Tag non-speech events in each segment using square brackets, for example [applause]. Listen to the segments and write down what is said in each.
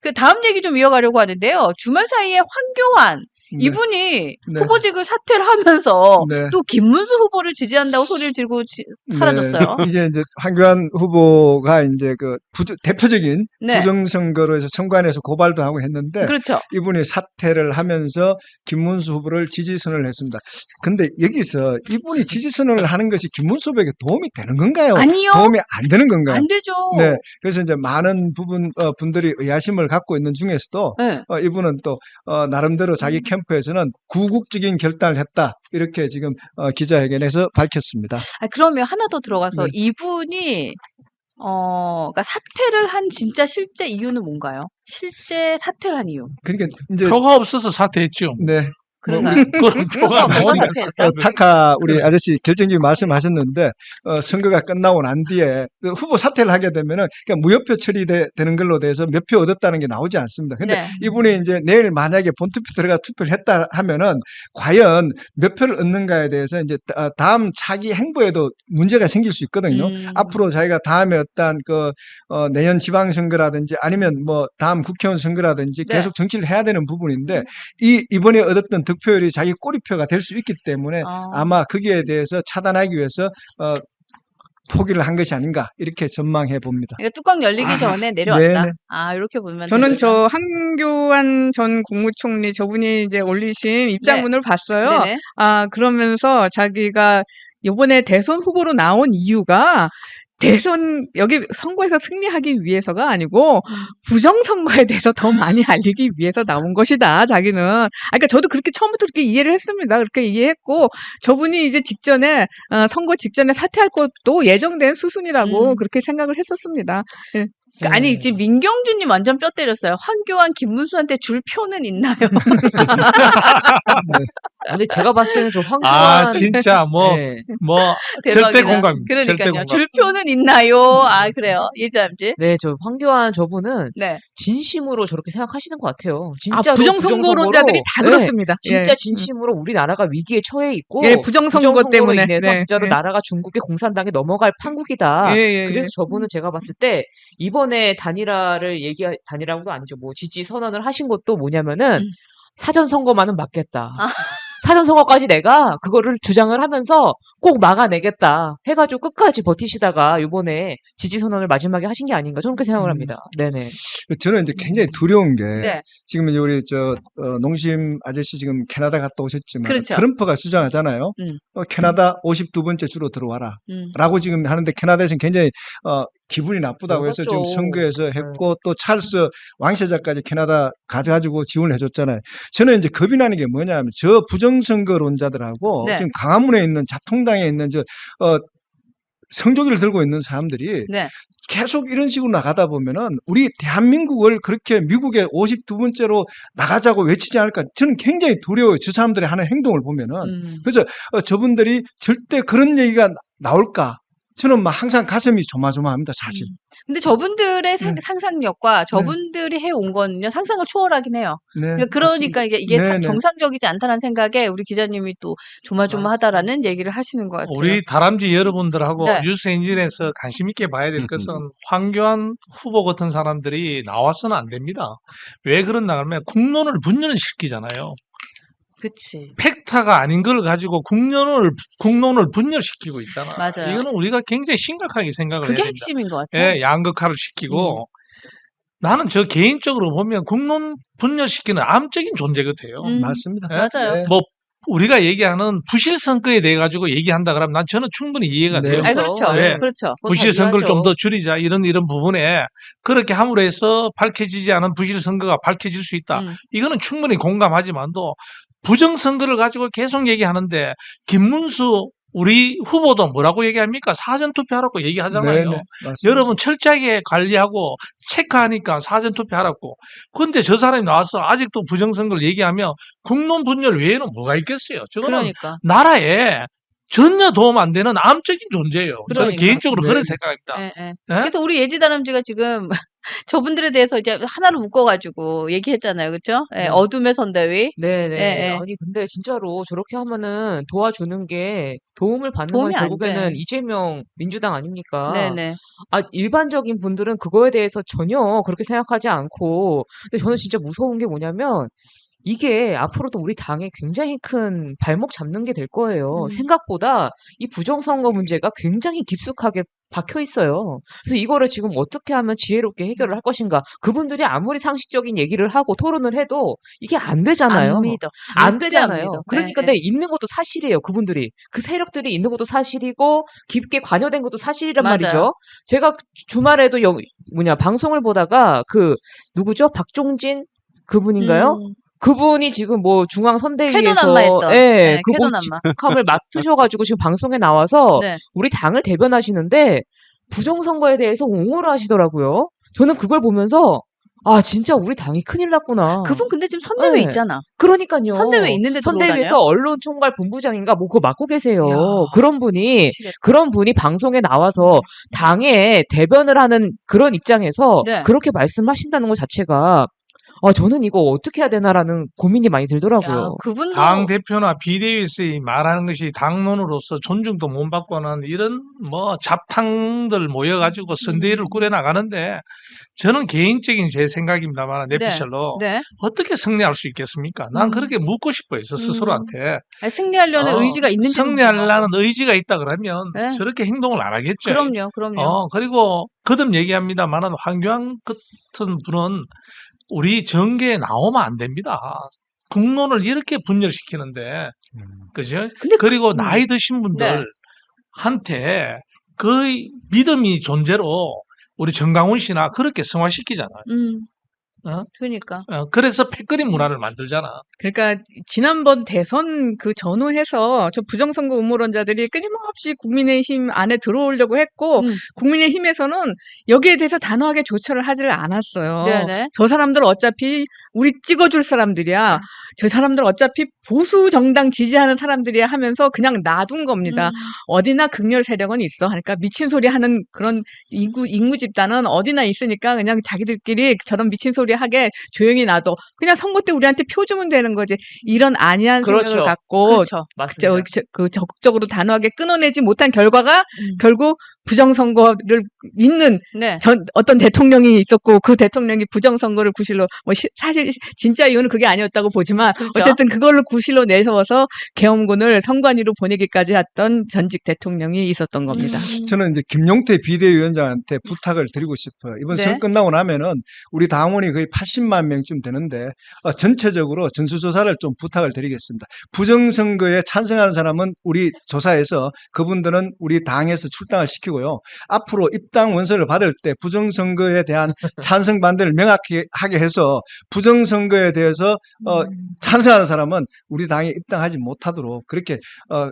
그 다음 얘기 좀 이어가려고 하는데요. 주말 사이에 황교안 네. 이분이 네. 후보직을 사퇴를 하면서 네. 또 김문수 후보를 지지한다고 소리를 지르고 지- 사라졌어요. 네. [laughs] 이게 이제 황교안 후보가 이제 그 부정- 대표적인 네. 부정선거로 해서 선관위에서 고발도 하고 했는데 그렇죠. 이분이 사퇴를 하면서 김문수 후보를 지지선을 했습니다. 근데 여기서 이분이 지지선을 하는 것이 김문수 후보에게 도움이 되는 건가요? 아니요. 도움이 안 되는 건가요? 안 되죠. 네. 그래서 이제 많은 부분 어, 분들이 의아심을 갖고 있는 중에서도 네. 어, 이분은 또 어, 나름대로 자기 캠 프에서는 구국적인 결단을 했다 이렇게 지금 어, 기자회견에서 밝혔습니다. 아, 그러면 하나 더 들어가서 네. 이분이 어, 그러니까 사퇴를 한 진짜 실제 이유는 뭔가요? 실제 사퇴를 한 이유. 그러니까 이제 표가 없어서 사퇴했죠. 네. 그런가요? 그런 표가 뭐가 없으니까 사퇴했다? 어, 타카 우리 아저씨 결정적인 말씀하셨는데 어, 선거가 끝나고 난 뒤에 그 후보 사퇴를 하게 되면은 그냥 무효표 처리되는 걸로 돼서 몇 표 얻었다는 게 나오지 않습니다. 근데 네. 이분이 이제 내일 만약에 본투표 들어가 투표를 했다 하면은 과연 몇 표를 얻는가에 대해서 이제 다- 다음 차기 행보에도 문제가 생길 수 있거든요. 음. 앞으로 자기가 다음에 어떤 그 어, 내년 지방선거라든지 아니면 뭐 다음 국회의원 선거라든지 네. 계속 정치를 해야 되는 부분인데 이 이번에 얻었던 득 표율이 자기 꼬리표가 될 수 있기 때문에 어. 아마 거기에 대해서 차단하기 위해서 어, 포기를 한 것이 아닌가 이렇게 전망해 봅니다. 그러니까 뚜껑 열리기 전에 내려왔다. 네네. 아, 이렇게 보면 저는 되겠다. 저 한교안 전 국무총리 저분이 이제 올리신 입장문을 봤어요. 네네. 아, 그러면서 자기가 이번에 대선 후보로 나온 이유가 대선 여기 선거에서 승리하기 위해서가 아니고 부정 선거에 대해서 더 많이 [laughs] 알리기 위해서 나온 것이다. 자기는. 아, 그러니까 저도 그렇게 처음부터 그렇게 이해를 했습니다. 그렇게 이해했고 저분이 이제 직전에 어, 선거 직전에 사퇴할 것도 예정된 수순이라고 음. 그렇게 생각을 했었습니다. 예. 그러니까 아니 지금 민경준님 완전 뼈 때렸어요. 황교안, 김문수한테 줄 표는 있나요? [laughs] 근데 제가 봤을 때는 저 황교안 아 진짜 뭐 네. 뭐 [laughs] 절대. 공감입니다. 절대 그러니까요. 공감. 줄 표는 있나요? 아 그래요. 이담지. 네, 저 황교안 저분은 네. 진심으로 저렇게 생각하시는 것 같아요. 아, 진짜로 부정선거론자들이 다 네, 그렇습니다. 진짜 예. 진심으로 우리나라가 위기에 처해 있고 예, 부정선거 부정선거로 때문에. 인해서 네, 진짜로 네. 나라가 중국의 공산당에 넘어갈 판국이다. 예, 예, 그래서 예. 저분은 제가 봤을 때 이번에 단일화를 얘기 단일화도 아니죠. 뭐 지지 선언을 하신 것도 뭐냐면은 음. 사전 선거만은 막겠다. 아. 사전 선거까지 내가 그거를 주장을 하면서 꼭 막아내겠다 해가지고 끝까지 버티시다가 이번에 지지 선언을 마지막에 하신 게 아닌가 저는 그렇게 생각을 음. 합니다. 네네. 저는 이제 굉장히 두려운 게 네. 지금 이제 우리 저 어, 농심 아저씨 지금 캐나다 갔다 오셨지만 그렇죠. 트럼프가 주장하잖아요. 음. 어, 캐나다 52번째 주로 들어와라. 음. 라고 지금 하는데 캐나다에서는 굉장히 어, 기분이 나쁘다고 해서 지금. 선거에서 했고 또 찰스 왕세자까지 캐나다 가져가지고 지원을 해줬잖아요. 저는 이제 겁이 나는 게 뭐냐면 저 부정선거론자들하고 네. 지금 강화문에 있는 자통당에 있는 저 어, 성조기를 들고 있는 사람들이 네. 계속 이런 식으로 나가다 보면은 우리 대한민국을 그렇게 미국의 52번째로 나가자고 외치지 않을까 저는 굉장히 두려워요. 저 사람들이 하는 행동을 보면은. 음. 그래서 어, 저분들이 절대 그런 얘기가 나올까? 저는 막 항상 가슴이 조마조마합니다, 사실. 근데 저분들의 상, 네. 상상력과 저분들이 해온 거는요 상상을 초월하긴 해요. 네, 그러니까 그러니까 이게 이게 네, 다 네. 정상적이지 않다는 생각에 우리 기자님이 또 조마조마하다라는 얘기를 하시는 것 같아요. 우리 다람쥐 여러분들하고 네. 뉴스 엔진에서 관심 있게 봐야 될 것은 황교안 후보 같은 사람들이 나와서는 안 됩니다. 왜 그런가 하면 국론을 분열을 시키잖아요. 그치. 팩타가 아닌 걸 가지고 국론을 국론을 분열시키고 있잖아. 맞아요. 이거는 우리가 굉장히 심각하게 생각을 그게 해야 됩니다. 핵심인 것 같아요. 예, 양극화를 시키고 나는 저 개인적으로 보면 국론 분열시키는 암적인 존재 같아요. 음. 맞습니다. 예? 맞아요. 네. 뭐 우리가 얘기하는 부실 선거에 대해 가지고 얘기한다 그러면 난 저는 충분히 이해가 네. 돼요. 아 그렇죠. 네. 그렇죠. 그건 다 부실 선거를 좀 이해하죠. 더 줄이자 이런 이런 부분에 그렇게 함으로 해서 밝혀지지 않은 부실 선거가 밝혀질 수 있다. 음. 이거는 충분히 공감하지만도 부정 선거를 가지고 계속 얘기하는데 김문수 우리 후보도 뭐라고 얘기합니까? 사전 투표하라고 얘기하잖아요. 네, 네. 여러분 철저하게 관리하고 체크하니까 사전 투표하라고. 근데 저 사람이 나와서 아직도 부정 선거를 얘기하면 국론 분열 외에는 뭐가 있겠어요? 저거는 그러니까. 나라에 전혀 도움 안 되는 암적인 존재예요. 저는 그러니까. 개인적으로 네. 그런 생각입니다. 예, 예. 예? 그래서 우리 예지 다람쥐가 지금 [laughs] 저분들에 대해서 이제 하나로 묶어가지고 얘기했잖아요, 그렇죠? 예, 네. 어둠의 선대위. 네네. 예, 예. 아니 근데 진짜로 저렇게 하면은 도와주는 게 도움을 받는 도움이 건안 결국에는 돼. 이재명 민주당 아닙니까? 네네. 아 일반적인 분들은 그거에 대해서 전혀 그렇게 생각하지 않고 근데 저는 진짜 무서운 게 뭐냐면 이게 앞으로도 우리 당에 굉장히 큰 발목 잡는 게 될 거예요. 음. 생각보다 이 부정선거 문제가 굉장히 깊숙하게 박혀 있어요. 그래서 이거를 지금 어떻게 하면 지혜롭게 해결을 할 것인가? 그분들이 아무리 상식적인 얘기를 하고 토론을 해도 이게 안 되잖아요. 안 믿어. 안 되잖아요. 믿어. 그러니까 예, 근데 있는 것도 사실이에요. 그분들이 그 세력들이 있는 것도 사실이고 깊게 관여된 것도 사실이란 맞아요. 말이죠. 제가 그 주말에도 영, 뭐냐 방송을 보다가 그 누구죠? 박종진 그분인가요? 음, 그분이 지금 뭐 중앙 선대위에서 쾌도난마했던. 예, 네, 그 쾌도난마. 직함을 맡으셔가지고 지금 방송에 나와서 네. 우리 당을 대변하시는데 부정선거에 대해서 옹호를 하시더라고요. 저는 그걸 보면서 아 진짜 우리 당이 큰일 났구나. 그분 근데 지금 선대위 네. 있잖아. 그러니까요. 선대위 있는데 선대위에서 언론 총괄 본부장인가 뭐 그거 맡고 계세요. 야. 그런 분이 미치겠다. 그런 분이 방송에 나와서 당의 대변을 하는 그런 입장에서 네. 그렇게 말씀하신다는 것 자체가 아 저는 이거 어떻게 해야 되나라는 고민이 많이 야, 들더라고요. 그분도 당 대표나 비대위에서 말하는 것이 당론으로서 존중도 못 받고는 이런 뭐 잡탕들 모여가지고 선대위를 음. 꾸려 나가는데 저는 개인적인 제 생각입니다만 내피셜로 네. 어떻게 승리할 수 있겠습니까? 난 음. 그렇게 묻고 싶어요, 저 스스로한테. 아니, 승리하려는 어, 의지가 있는지 승리하려는 의지가 있다 그러면 네. 저렇게 행동을 안 하겠죠. 그럼요, 그럼요. 어, 그리고 거듭 얘기합니다만은 황교안 같은 분은 우리 정계에 나오면 안 됩니다. 국론을 이렇게 분열시키는데, 그죠? 근데 그리고 음. 나이 드신 분들한테 거의 믿음이 존재로 우리 정강훈 씨나 그렇게 성화시키잖아요. 음. 어? 그러니까. 어, 그래서 패거리 문화를 만들잖아. 그러니까 지난번 대선 그 전후해서 저 부정선거 음모론자들이 끊임없이 국민의힘 안에 들어오려고 했고 음. 국민의힘에서는 여기에 대해서 단호하게 조처를 하지를 않았어요. 네네. 저 사람들 어차피 우리 찍어줄 사람들이야. 저 사람들 어차피 보수 정당 지지하는 사람들이야 하면서 그냥 놔둔 겁니다. 음. 어디나 극렬 세력은 있어. 그러니까 미친 소리 하는 그런 인구, 인구 집단은 어디나 있으니까 그냥 자기들끼리 저런 미친 소리 하게 조용히 놔둬. 그냥 선거 때 우리한테 표 주면 되는 거지. 이런 안이한 그렇죠. 생각을 갖고 그렇죠. 맞습니다. 저, 저- 그 적극적으로 단호하게 끊어내지 못한 결과가 음. 결국 부정선거를 믿는 네. 전 어떤 대통령이 있었고 그 대통령이 부정선거를 구실로 뭐 시- 사실 진짜 이유는 그게 아니었다고 보지만 그렇죠. 어쨌든 그거를 구실로 내세워서 계엄군을 선관위로 보내기까지 했던 전직 대통령이 있었던 겁니다. 음. 저는 이제 김용태 비대위원장한테 부탁을 드리고 싶어요. 이번 네. 선거 끝나고 나면은 우리 당원이 거의 80만 명쯤 되는데 어, 전체적으로 전수조사를 좀 부탁을 드리겠습니다. 부정선거에 찬성하는 사람은 우리 조사에서 그분들은 우리 당에서 출당을 시키고 요. 앞으로 입당 원서를 받을 때 부정선거에 대한 [laughs] 찬성 반대를 명확히 하게 해서 부정선거에 대해서 어, 음. 찬성하는 사람은 우리 당에 입당하지 못하도록 그렇게 어,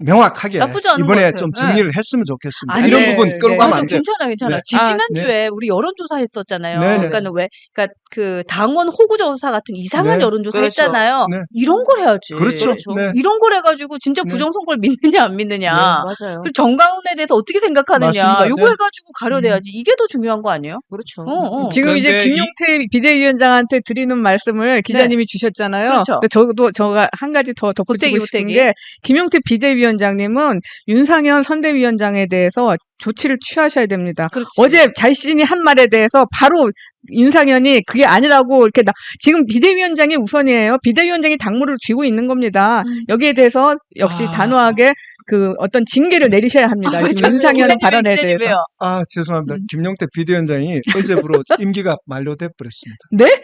명확하게 나쁘지 않은 것 이번에 같아요. 좀 네. 정리를 했으면 좋겠습니다. 아니, 이런 네, 부분 끌고 네. 가면 맞아, 안 돼요. 괜찮아, 괜찮아. 네. 지지난주에 우리 여론조사 했었잖아요. 네 네. 그러니까 왜, 그러니까 그 당원 호구조사 같은 이상한 네. 여론조사 그렇죠. 했잖아요. 네. 이런 걸 해야지. 그렇죠. 네. 이런 걸 해가지고 진짜 네. 부정선거를 믿느냐 안 믿느냐. 맞아요. 그리고 정강훈에 대해서 어떻게 생각하느냐. 맞습니다. 요거 네. 음. 해가지고 가려내야지. 이게 더 중요한 거 아니에요? 그렇죠. 어, 어. 지금 이제 그런데 김용태 비대위원장한테 드리는 말씀을 기자님이 주셨잖아요. 그렇죠. 근데 저도 저가 한 가지 더 덧붙이고 보태기, 싶은 보태기. 게 김용태 비대위원 장님은 윤상현 선대위원장에 대해서 조치를 취하셔야 됩니다. 그렇지. 어제 자신이 한 말에 대해서 바로 윤상현이 그게 아니라고 이렇게 나, 지금 비대위원장이 우선이에요. 비대위원장이 당무를 쥐고 있는 겁니다. 음. 여기에 대해서 역시 아. 단호하게 그 어떤 징계를 내리셔야 합니다. 아, 왜 지금 윤상현 발언에 대해서. 왜요? 아 죄송합니다. 음. 김용태 비대위원장이 어제부로 [laughs] 임기가 만료돼 버렸습니다. 네?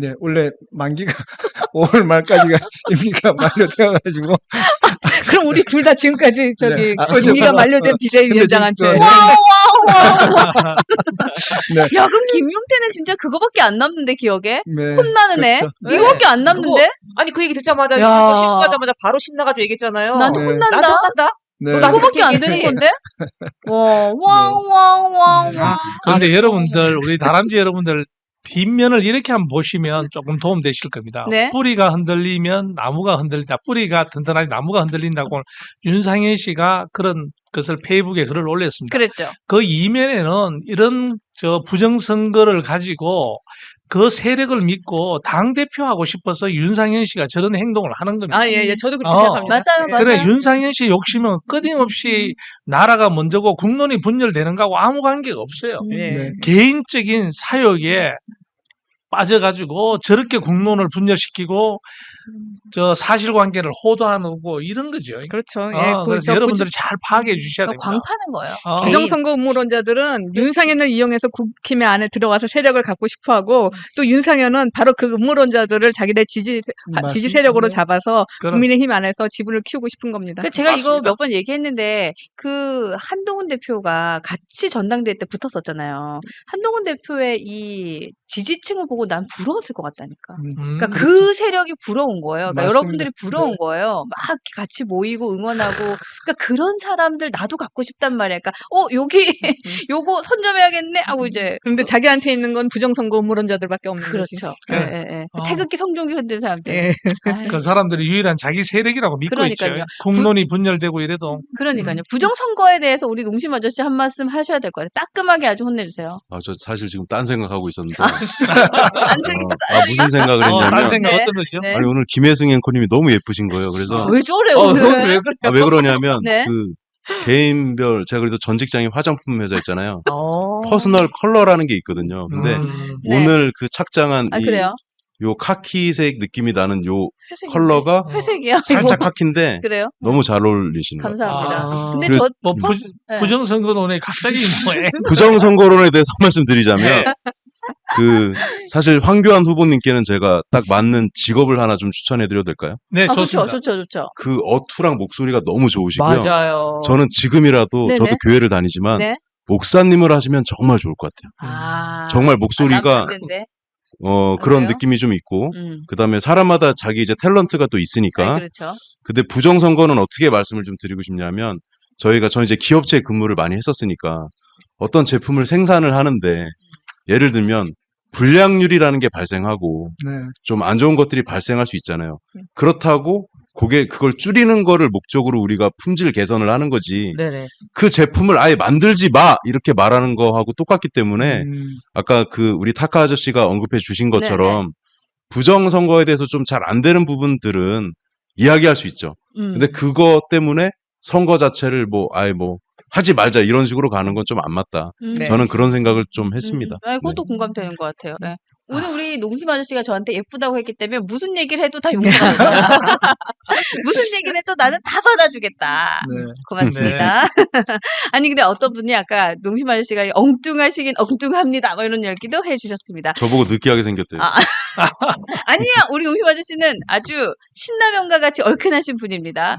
네 원래 만기가 [laughs] 5월 말까지가 [laughs] 임기가 만료되어가지고 [laughs] 그럼 우리 둘 다 지금까지 저기 네. 아, 어제 임기가 만료된 어, 비대위원장한테 근데 지금 와우, 와우, 와우. 네. 야, 그럼 김용태는 진짜 그거밖에 안 남는데, 기억에? 네, 혼나는 애? 그렇죠. 네. 이거밖에 안 남는데? 아니 그 얘기 듣자마자 야. 유튜브 실수하자마자 바로 신나가지고 얘기했잖아요. 나도 네. 혼난다? 나도 혼난다. 네. 너 나보고- 그거밖에 안 되는 건데? 와, 와, 와, 와, 아, 와. 그런데 여러분들, 우리 다람쥐 여러분들 뒷면을 이렇게 한번 보시면 조금 도움 되실 겁니다. 네. 뿌리가 흔들리면 나무가 흔들린다. 뿌리가 든든하게 나무가 흔들린다고 윤상현 씨가 그런 것을 페이북에 글을 올렸습니다. 그랬죠. 그 이면에는 이런 저 부정선거를 가지고 그 세력을 믿고 당 대표하고 싶어서 윤상현 씨가 저런 행동을 하는 겁니다. 아, 예, 예. 저도 그렇게 어, 생각합니다. 맞아요, 예. 맞아요. 그래 윤상현 씨 욕심은 끊임없이 나라가 먼저고 국론이 분열되는 거하고 아무 관계가 없어요. 예. 네. 개인적인 사욕에 빠져가지고 저렇게 국론을 분열시키고 저 사실관계를 호도하고 이런 거죠. 그렇죠. 예. 어, 그, 그래서 저 여러분들이 잘 파악해 주셔야 됩니다. 광파는 거예요. 어. 부정선거 음모론자들은 윤상현을 이용해서 국힘에 안에 들어가서 세력을 갖고 싶어하고 또 윤상현은 바로 그 음모론자들을 자기네 지지 하- 지지 맞습니다. 세력으로 잡아서 그럼 국민의힘 안에서 지분을 키우고 싶은 겁니다. 그 제가 이거 맞습니다. 몇 번 얘기했는데 그 한동훈 대표가 같이 전당대회 때 붙었었잖아요. 한동훈 대표의 이 지지층을 보고 난 부러웠을 것 같다니까. 음, 그러니까 그 세력이 부러운 거예요. 그러니까 맞습니다. 여러분들이 부러운 네. 거예요. 막 같이 모이고 응원하고. 그러니까 그런 사람들 나도 갖고 싶단 말이야. 그러니까 어 여기 [laughs] 요거 선점해야겠네 하고 이제 그런데 자기한테 있는 건 부정선거 음모론자들밖에 없는. 그렇죠. 네. 예, 예, 예. 어. 태극기 성종기 흔든 사람들. 예. 그 사람들이 유일한 자기 세력이라고 믿고 그러니까요. 있죠. 국론이 분열되고 이래도 그러니까요. 부정선거에 대해서 우리 농심 아저씨 한 말씀 하셔야 될 것 같아요. 따끔하게 아주 혼내주세요. 아, 저 사실 지금 딴 생각하고 있었는데. [laughs] 어, 아, 무슨 생각을 어, 했냐면. 딴 생각 네. 어떤 거죠? 네. 아니, 오늘 김혜승 앵커님이 너무 예쁘신 거예요. 그래서. 왜 저래 어, 오늘? 왜 그래? 아, 왜 그러냐면. 네. 그 개인별, 제가 그래도 전 직장이 화장품 회사 있잖아요. 어. 퍼스널 컬러라는 게 있거든요. 근데 음, 네. 오늘 그 착장한 아 이, 그래요? 요 카키색 느낌이 나는 요 회색인데. 컬러가 회색이야. 살짝 카키인데 [laughs] 그래요? 너무 잘 어울리시는 것 같아요. 감사합니다. 아. 근데 그래서- 저뭐 퍼- 부, 네. 부정선거론에 갑자기 뭐해? 부정선거론에 대해서 한 말씀 네. 드리자면 [laughs] 그 사실 황교안 후보님께는 제가 딱 맞는 직업을 하나 좀 추천해 드려도 될까요? 네, 아, 좋죠, 좋습니다. 좋죠, 좋죠. 그 어투랑 목소리가 너무 좋으시고요. 맞아요. 저는 지금이라도 네네. 저도 교회를 다니지만 네. 목사님을 하시면 정말 좋을 것 같아요. 아. 정말 목소리가 아, 남편인데. 어 그런 그래요? 느낌이 좀 있고 음. 그다음에 사람마다 자기 이제 탤런트가 또 아, 있으니까 그렇죠. 근데 부정 선거는 어떻게 말씀을 좀 드리고 싶냐면 저희가 저는 이제 기업체 근무를 많이 했었으니까 어떤 제품을 생산을 하는데 예를 들면 불량률이라는 게 발생하고 네. 좀 안 좋은 것들이 발생할 수 있잖아요. 네. 그렇다고 그게 그걸 줄이는 거를 목적으로 우리가 품질 개선을 하는 거지. 네네. 그 제품을 아예 만들지 마 이렇게 말하는 거하고 똑같기 때문에 음, 아까 그 우리 타카 아저씨가 언급해 주신 네, 것처럼 부정 선거에 대해서 좀 잘 안 되는 부분들은 이야기할 수 있죠. 음. 근데 그거 때문에 선거 자체를 뭐 아예 뭐 하지 말자 이런 식으로 가는 건 좀 안 맞다. 음. 네. 저는 그런 생각을 좀 했습니다. 음, 아, 그것도 네. 공감되는 것 같아요. 네. 오늘 우리 농심 아저씨가 저한테 예쁘다고 했기 때문에 무슨 얘기를 해도 다 용서하는 거야. [laughs] 무슨 얘기를 해도 나는 다 받아주겠다. 네. 고맙습니다. [laughs] 아니 근데 어떤 분이 아까 농심 아저씨가 엉뚱하시긴 엉뚱합니다. 뭐 이런 얘기도 해주셨습니다. 저보고 느끼하게 생겼대요. 아, [laughs] 아니야 우리 농심 아저씨는 아주 신라면과 같이 얼큰하신 분입니다.